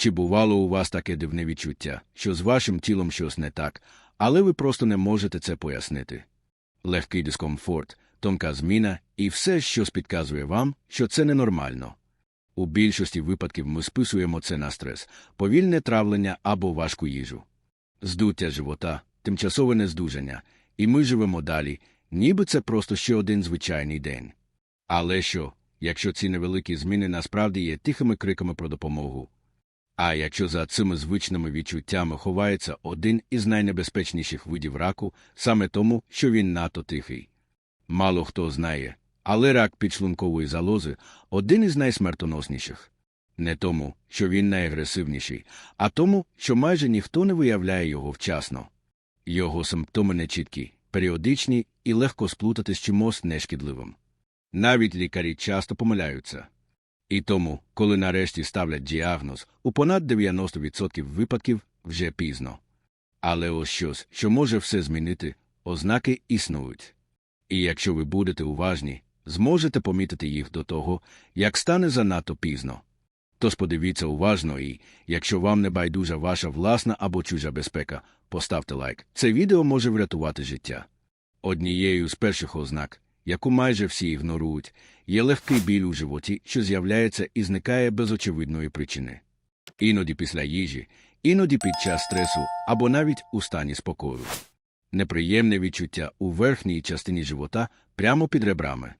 Чи бувало у вас таке дивне відчуття, що з вашим тілом щось не так, але ви просто не можете це пояснити? Легкий дискомфорт, тонка зміна і все, що підказує вам, що це ненормально. У більшості випадків ми списуємо це на стрес, повільне травлення або важку їжу. Здуття живота, тимчасове нездужання, і ми живемо далі, ніби це просто ще один звичайний день. Але що, якщо ці невеликі зміни насправді є тихими криками про допомогу? А якщо за цими звичними відчуттями ховається один із найнебезпечніших видів раку, саме тому, що він надто тихий. Мало хто знає, але рак підшлункової залози один із найсмертоносніших. Не тому, що він найагресивніший, а тому, що майже ніхто не виявляє його вчасно. Його симптоми нечіткі, періодичні і легко сплутати з чимось нешкідливим. Навіть лікарі часто помиляються. І тому, коли нарешті ставлять діагноз, у понад 90% випадків вже пізно. Але ось щось, що може все змінити, ознаки існують. І якщо ви будете уважні, зможете помітити їх до того, як стане занадто пізно. Тож подивіться уважно і, якщо вам не байдужа ваша власна або чужа безпека, поставте лайк. Це відео може врятувати життя. Однією з перших ознак, яку майже всі ігнорують, є легкий біль у животі, що з'являється і зникає без очевидної причини. Іноді після їжі, іноді під час стресу або навіть у стані спокою. Неприємне відчуття у верхній частині живота прямо під ребрами.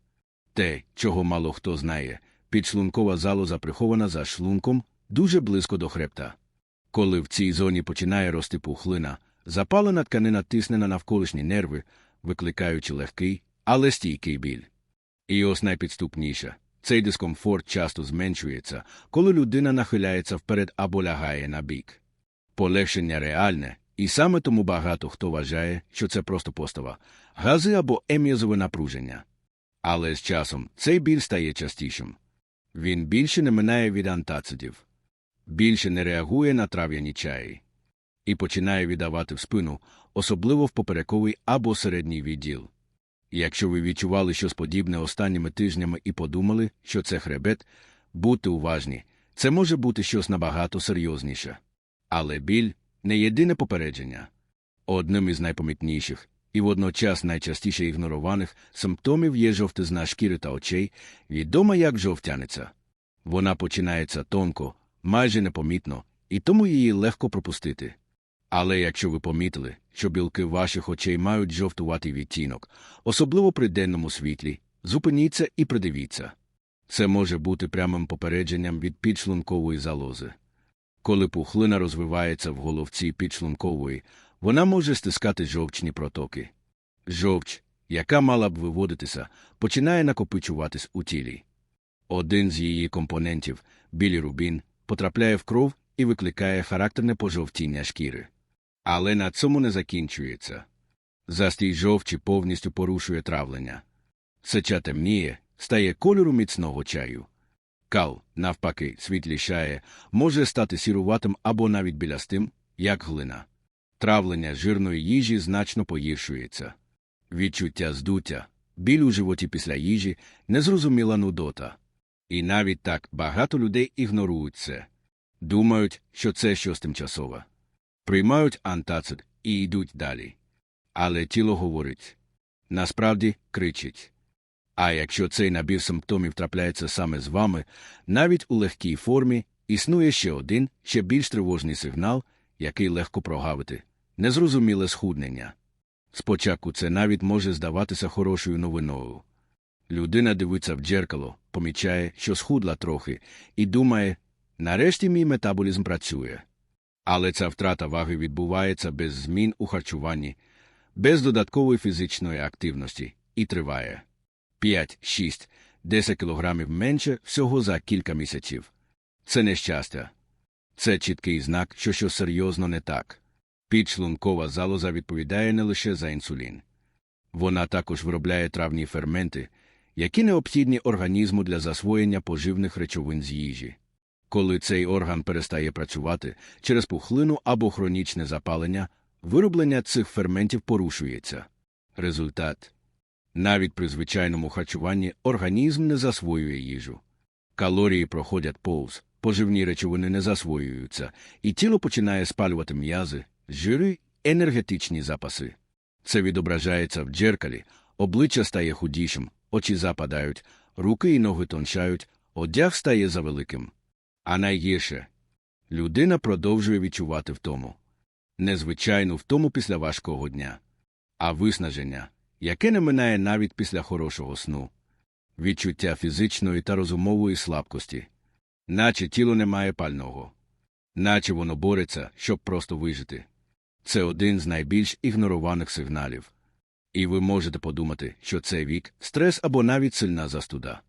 Те, чого мало хто знає, підшлункова залоза прихована за шлунком дуже близько до хребта. Коли в цій зоні починає рости пухлина, запалена тканина тисне на навколишні нерви, викликаючи легкий, але стійкий біль. І ось найпідступніше. Цей дискомфорт часто зменшується, коли людина нахиляється вперед або лягає на бік. Полегшення реальне, і саме тому багато хто вважає, що це просто постава, гази або ем'язове напруження. Але з часом цей біль стає частішим. Він більше не минає від антацидів, більше не реагує на трав'яні чаї і починає віддавати в спину, особливо в поперековий або середній відділ. Якщо ви відчували щось подібне останніми тижнями і подумали, що це хребет, будьте уважні, це може бути щось набагато серйозніше. Але біль не єдине попередження. Одним із найпомітніших і водночас найчастіше ігнорованих симптомів є жовтизна шкіри та очей, відома як жовтяниця. Вона починається тонко, майже непомітно, і тому її легко пропустити. Але якщо ви помітили, що білки ваших очей мають жовтуватий відтінок, особливо при денному світлі, зупиніться і придивіться. Це може бути прямим попередженням від підшлункової залози. Коли пухлина розвивається в головці підшлункової, вона може стискати жовчні протоки. Жовч, яка мала б виводитися, починає накопичуватись у тілі. Один з її компонентів, білірубін, потрапляє в кров і викликає характерне пожовтіння шкіри. Але на цьому не закінчується. Застій жовчі повністю порушує травлення. Сеча темніє, стає кольору міцного чаю. Кал, навпаки, світлішає, може стати сіруватим або навіть білястим, як глина. Травлення жирної їжі значно погіршується. Відчуття здуття, біль у животі після їжі, незрозуміла нудота. І навіть так багато людей ігнорують це. Думають, що це щось тимчасове. Приймають антацид і йдуть далі. Але тіло говорить насправді кричить. А якщо цей набір симптомів трапляється саме з вами, навіть у легкій формі існує ще один, ще більш тривожний сигнал, який легко прогавити незрозуміле схуднення. Спочатку це навіть може здаватися хорошою новиною. Людина дивиться в дзеркало, помічає, що схудла трохи, і думає нарешті мій метаболізм працює. Але ця втрата ваги відбувається без змін у харчуванні, без додаткової фізичної активності і триває 5, 6, 10 кілограмів менше всього за кілька місяців. Це нещастя. Це чіткий знак, що щось серйозно не так. Підшлункова залоза відповідає не лише за інсулін. Вона також виробляє травні ферменти, які необхідні організму для засвоєння поживних речовин з їжі. Коли цей орган перестає працювати через пухлину або хронічне запалення, вироблення цих ферментів порушується. Результат навіть при звичайному харчуванні організм не засвоює їжу. Калорії проходять повз, поживні речовини не засвоюються, і тіло починає спалювати м'язи, жири, енергетичні запаси. Це відображається в дзеркалі, обличчя стає худішим, очі западають, руки і ноги тоншають, одяг стає завеликим. А найгірше людина продовжує відчувати втому. Незвичайну втому після важкого дня, а виснаження, яке не минає навіть після хорошого сну, відчуття фізичної та розумової слабкості, наче тіло не має пального, наче воно бореться, щоб просто вижити. Це один з найбільш ігнорованих сигналів. І ви можете подумати, що це вік, стрес або навіть сильна застуда.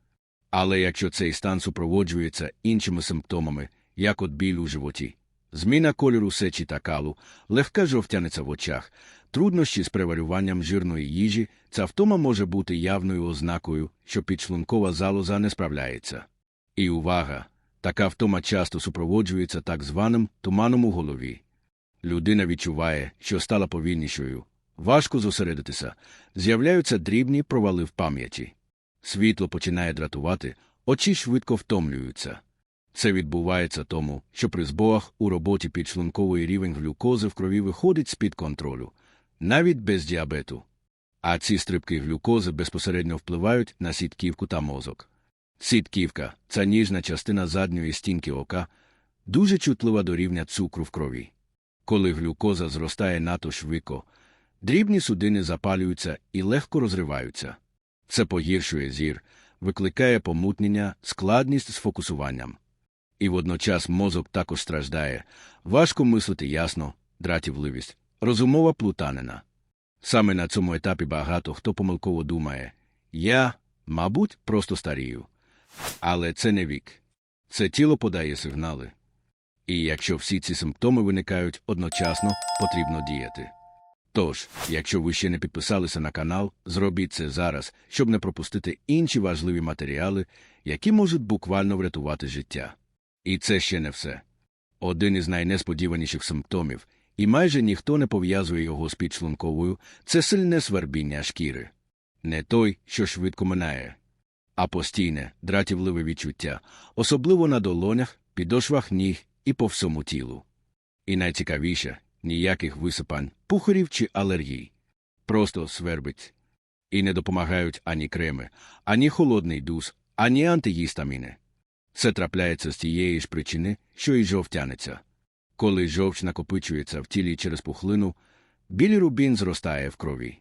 Але якщо цей стан супроводжується іншими симптомами, як от біль у животі, зміна кольору сечі та калу, легка жовтяниця в очах, труднощі з преварюванням жирної їжі, ця втома може бути явною ознакою, що підшлункова залоза не справляється. І увага! Така втома часто супроводжується так званим туманом у голові. Людина відчуває, що стала повільнішою, важко зосередитися, з'являються дрібні провали в пам'яті. Світло починає дратувати, очі швидко втомлюються. Це відбувається тому, що при збоях у роботі підшлунковий рівень глюкози в крові виходить з-під контролю, навіть без діабету. А ці стрибки глюкози безпосередньо впливають на сітківку та мозок. Сітківка це ніжна частина задньої стінки ока, дуже чутлива до рівня цукру в крові. Коли глюкоза зростає надто швидко, дрібні судини запалюються і легко розриваються. Це погіршує зір, викликає помутнення, складність з фокусуванням. І водночас мозок також страждає, важко мислити ясно, дратівливість, розумова плутанина. Саме на цьому етапі багато хто помилково думає я, мабуть, просто старію. Але це не вік. Це тіло подає сигнали. І якщо всі ці симптоми виникають одночасно, потрібно діяти. Тож, якщо ви ще не підписалися на канал, зробіть це зараз, щоб не пропустити інші важливі матеріали, які можуть буквально врятувати життя. І це ще не все. Один із найнесподіваніших симптомів, і майже ніхто не пов'язує його з підшлунковою, це сильне свербіння шкіри. Не той, що швидко минає, а постійне, дратівливе відчуття, особливо на долонях, підошвах ніг і по всьому тілу. І найцікавіше ніяких висипань, пухарів чи алергій. Просто свербить. І не допомагають ані креми, ані холодний душ, ані антигістаміни. Це трапляється з тієї ж причини, що й жовтяниться. Коли жовч накопичується в тілі через пухлину, білірубін зростає в крові.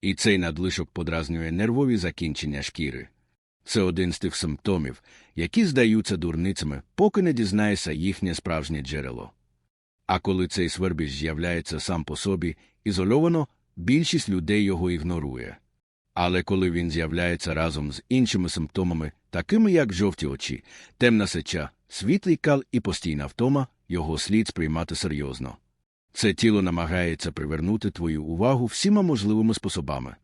І цей надлишок подразнює нервові закінчення шкіри. Це один з тих симптомів, які здаються дурницями, поки не дізнаєшся їхнє справжнє джерело. А коли цей свербіж з'являється сам по собі, ізольовано, більшість людей його ігнорує. Але коли він з'являється разом з іншими симптомами, такими як жовті очі, темна сеча, світлий кал і постійна втома, його слід сприймати серйозно. Це тіло намагається привернути твою увагу всіма можливими способами.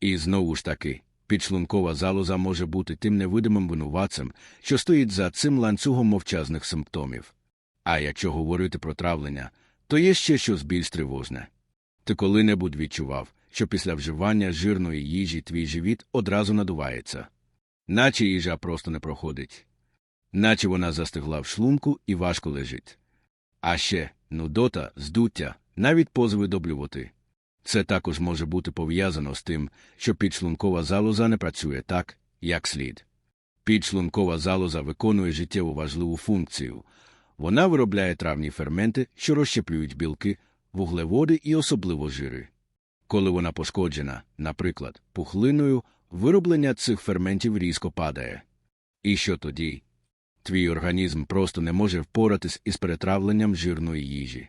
І знову ж таки, підшлункова залоза може бути тим невидимим винуватцем, що стоїть за цим ланцюгом мовчазних симптомів. А якщо говорити про травлення, то є ще щось більш тривожне. Ти коли-небудь відчував, що після вживання жирної їжі твій живіт одразу надувається, наче їжа просто не проходить, наче вона застигла в шлунку і важко лежить. А ще нудота, здуття, навіть позови до блювоти. Це також може бути пов'язано з тим, що підшлункова залоза не працює так, як слід. Підшлункова залоза виконує життєво важливу функцію. Вона виробляє травні ферменти, що розщеплюють білки, вуглеводи і особливо жири. Коли вона пошкоджена, наприклад, пухлиною, вироблення цих ферментів різко падає. І що тоді? Твій організм просто не може впоратись із перетравленням жирної їжі.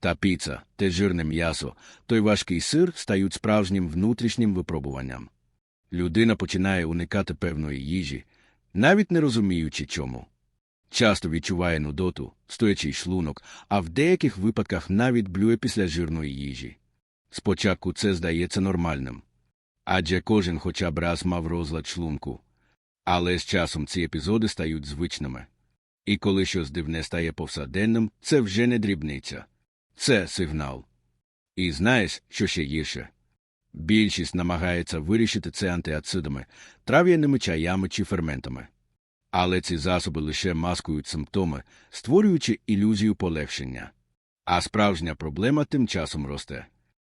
Та піца, те жирне м'ясо, той важкий сир стають справжнім внутрішнім випробуванням. Людина починає уникати певної їжі, навіть не розуміючи чому. Часто відчуває нудоту, стоячий шлунок, а в деяких випадках навіть блює після жирної їжі. Спочатку це здається нормальним. Адже кожен хоча б раз мав розлад шлунку. Але з часом ці епізоди стають звичними. І коли щось дивне стає повсяденним, це вже не дрібниця. Це сигнал. І знаєш, що ще гірше? Більшість намагається вирішити це антиацидами, трав'яними чаями чи ферментами. Але ці засоби лише маскують симптоми, створюючи ілюзію полегшення. А справжня проблема тим часом росте.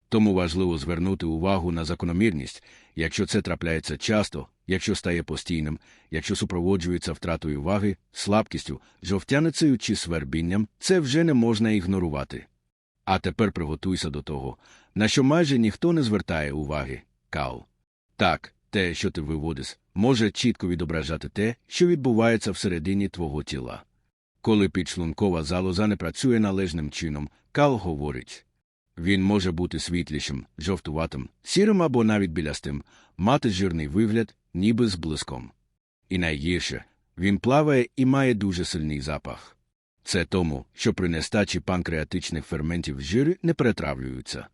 Тому важливо звернути увагу на закономірність, якщо це трапляється часто, якщо стає постійним, якщо супроводжується втратою ваги, слабкістю, жовтяницею чи свербінням, це вже не можна ігнорувати. А тепер приготуйся до того, на що майже ніхто не звертає уваги кал. Так, те, що ти виводиш, може чітко відображати те, що відбувається всередині твого тіла. Коли підшлункова залоза не працює належним чином, кал говорить. Він може бути світлішим, жовтуватим, сірим або навіть білястим, мати жирний вигляд, ніби з блиском. І найгірше, він плаває і має дуже сильний запах. Це тому, що при нестачі панкреатичних ферментів жири не перетравлюються.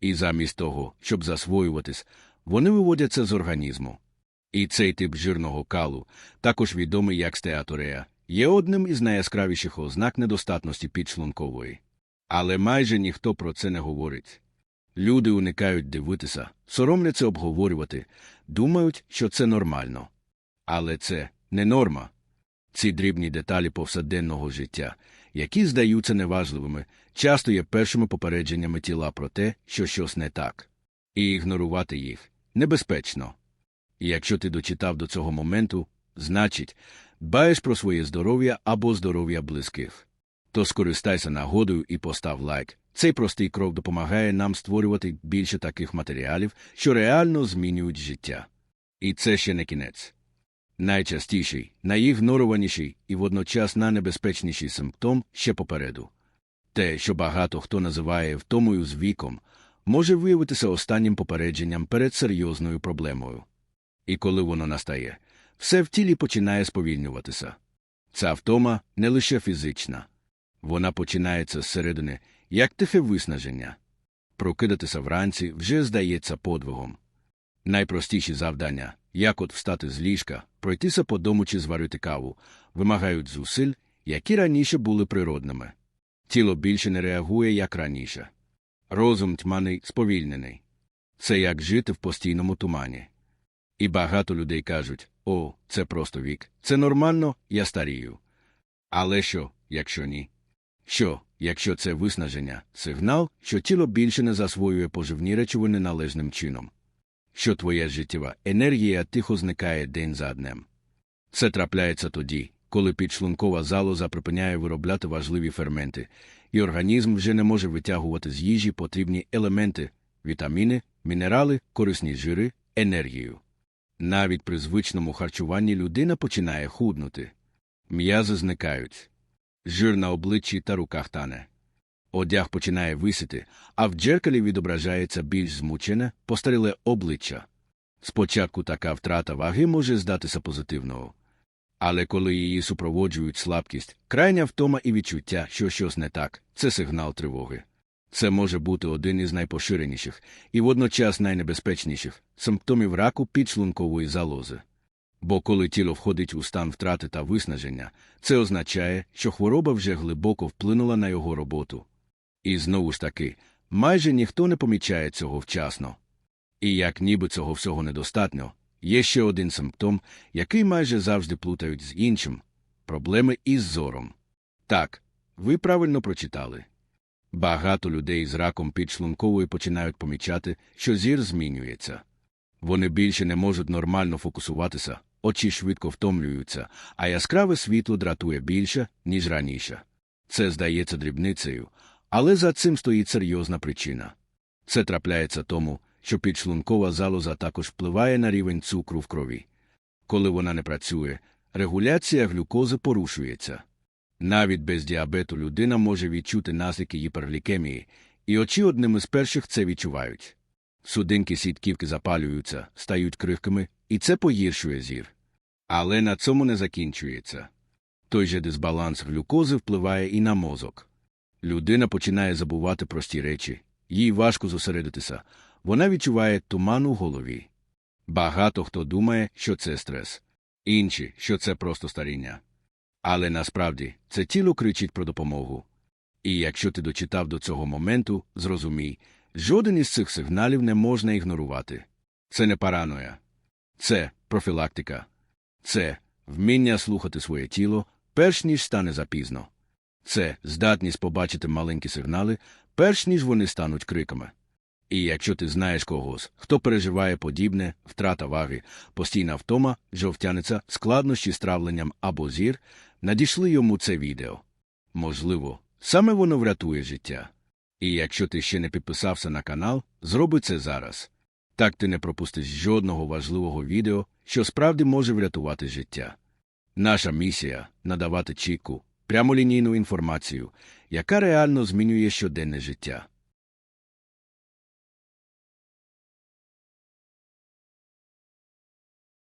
І замість того, щоб засвоюватись, вони виводяться з організму. І цей тип жирного калу, також відомий як стеаторея, є одним із найяскравіших ознак недостатності підшлункової. Але майже ніхто про це не говорить. Люди уникають дивитися, соромляться обговорювати, думають, що це нормально. Але це не норма. Ці дрібні деталі повсякденного життя, які здаються неважливими, часто є першими попередженнями тіла про те, що щось не так, і ігнорувати їх небезпечно. І якщо ти дочитав до цього моменту, значить, дбаєш про своє здоров'я або здоров'я близьких. То скористайся нагодою і постав лайк. Цей простий крок допомагає нам створювати більше таких матеріалів, що реально змінюють життя. І це ще не кінець. Найчастіший, найігнорованіший і водночас найнебезпечніший симптом ще попереду. Те, що багато хто називає втомою з віком, може виявитися останнім попередженням перед серйозною проблемою. І коли воно настає, все в тілі починає сповільнюватися. Ця втома не лише фізична. Вона починається зсередини, як тихе виснаження. Прокидатися вранці вже здається подвигом. Найпростіші завдання, як от встати з ліжка, пройтися по дому чи зварити каву, вимагають зусиль, які раніше були природними. Тіло більше не реагує, як раніше. Розум тьманий, сповільнений. Це як жити в постійному тумані. І багато людей кажуть о, це просто вік, це нормально, я старію. Але що, якщо ні? Що, якщо це виснаження, сигнал, що тіло більше не засвоює поживні речовини належним чином? Що твоя життєва енергія тихо зникає день за днем? Це трапляється тоді, коли підшлункова залоза припиняє виробляти важливі ферменти, і організм вже не може витягувати з їжі потрібні елементи, вітаміни, мінерали, корисні жири, енергію. Навіть при звичному харчуванні людина починає худнути. М'язи зникають. Жир на обличчі та руках тане. Одяг починає висити, а в джеркалі відображається більш змучене, постаріле обличчя. Спочатку така втрата ваги може здатися позитивною. Але коли її супроводжують слабкість, крайня втома і відчуття, що щось не так, це сигнал тривоги. Це може бути один із найпоширеніших і водночас найнебезпечніших симптомів раку підшлункової залози. Бо коли тіло входить у стан втрати та виснаження, це означає, що хвороба вже глибоко вплинула на його роботу. І знову ж таки, майже ніхто не помічає цього вчасно. І як ніби цього всього недостатньо, є ще один симптом, який майже завжди плутають з іншим проблеми із зором. Так, ви правильно прочитали. Багато людей з раком підшлункової починають помічати, що зір змінюється. Вони більше не можуть нормально фокусуватися, очі швидко втомлюються, а яскраве світло дратує більше, ніж раніше. Це здається дрібницею, але за цим стоїть серйозна причина. Це трапляється тому, що підшлункова залоза також впливає на рівень цукру в крові. Коли вона не працює, регуляція глюкози порушується. Навіть без діабету людина може відчути наслідки гіперглікемії, і очі одним із перших це відчувають. Судинки сітківки запалюються, стають крихкими, і це погіршує зір. Але на цьому не закінчується. Той же дисбаланс глюкози впливає і на мозок. Людина починає забувати прості речі, їй важко зосередитися, вона відчуває туман у голові. Багато хто думає, що це стрес, інші, що це просто старіння. Але насправді це тіло кричить про допомогу. І якщо ти дочитав до цього моменту, зрозумій, жоден із цих сигналів не можна ігнорувати. Це не параноя, це профілактика, це вміння слухати своє тіло, перш ніж стане запізно. Це здатність побачити маленькі сигнали, перш ніж вони стануть криками. І якщо ти знаєш когось, хто переживає подібне, втрата ваги, постійна втома, жовтяниця, складнощі з травленням або зір, надійшли йому це відео. Можливо, саме воно врятує життя. І якщо ти ще не підписався на канал, зроби це зараз. Так ти не пропустиш жодного важливого відео, що справді може врятувати життя. Наша місія надавати чітку, прямолінійну інформацію, яка реально змінює щоденне життя.